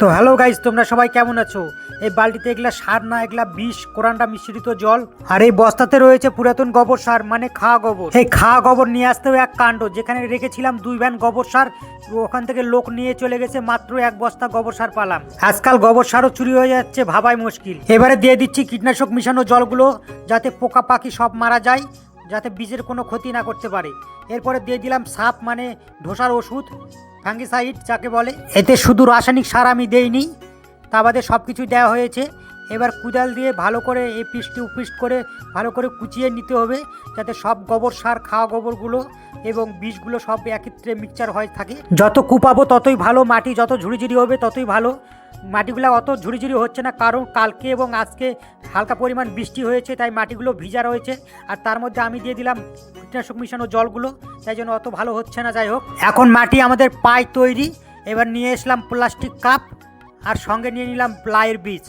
তো hello guys তোমরা সবাই কেমন আছো? এই বালতিতে এগুলা সার না, এগুলা বিষ কোরআনটা মিশ্রিত জল, আর এই বস্তাতে রয়েছে পুরাতন গোবর সার মানে খা গোবর। এই খা গোবর নিয়ে আসতেও এক কাণ্ড, যেখানে রেখেছিলাম দুই ভ্যান গোবর সার, ওখান থেকে লোক নিয়ে চলে গেছে, মাত্র এক বস্তা গোবর সার পালাম। আজকাল গোবর সারও চুরি হয়ে যাচ্ছে, ভাবাই মুশকিল। এবারে দিয়ে দিচ্ছি কীটনাশক মিশানো জলগুলো, যাতে পোকা পাখি সব মারা যায়, যাতে বীজের কোনো ক্ষতি না করতে পারে। এরপরে দিয়ে দিলাম সাপ মানে ধোসার ওষুধ। ফাঙ্গিসাইড যাকে বলে, এতে শুধু রাসায়নিক সার আমি দেইনি, তা বাদে সব কিছুই দেওয়া হয়েছে। এবার কুদাল দিয়ে ভালো করে এই পিসটি উপিষ্ট করে ভালো করে কুচিয়ে নিতে হবে যাতে সব গোবর সার, খাওয়া গোবরগুলো এবং বীজগুলো সব একত্রে মিক্সচার হয়ে থাকে। যত কুপাবো ততই ভালো, মাটি যত ঝুড়িঝুড়ি হবে ততই ভালো। মাটিগুলো অত ঝুড়িঝুড়ি হচ্ছে না, কারণ কালকে এবং আজকে হালকা পরিমাণ বৃষ্টি হয়েছে, তাই মাটিগুলো ভিজা রয়েছে। আর তার মধ্যে আমি দিয়ে দিলাম কীটনাশক মিশানো জলগুলো, তাই জন্য অত ভালো হচ্ছে না, যাই হোক। এখন মাটি আমাদের পায় তৈরি। এবার নিয়ে এসলাম প্লাস্টিক কাপ, আর সঙ্গে নিয়ে নিলাম প্লাইয়ের বীজ।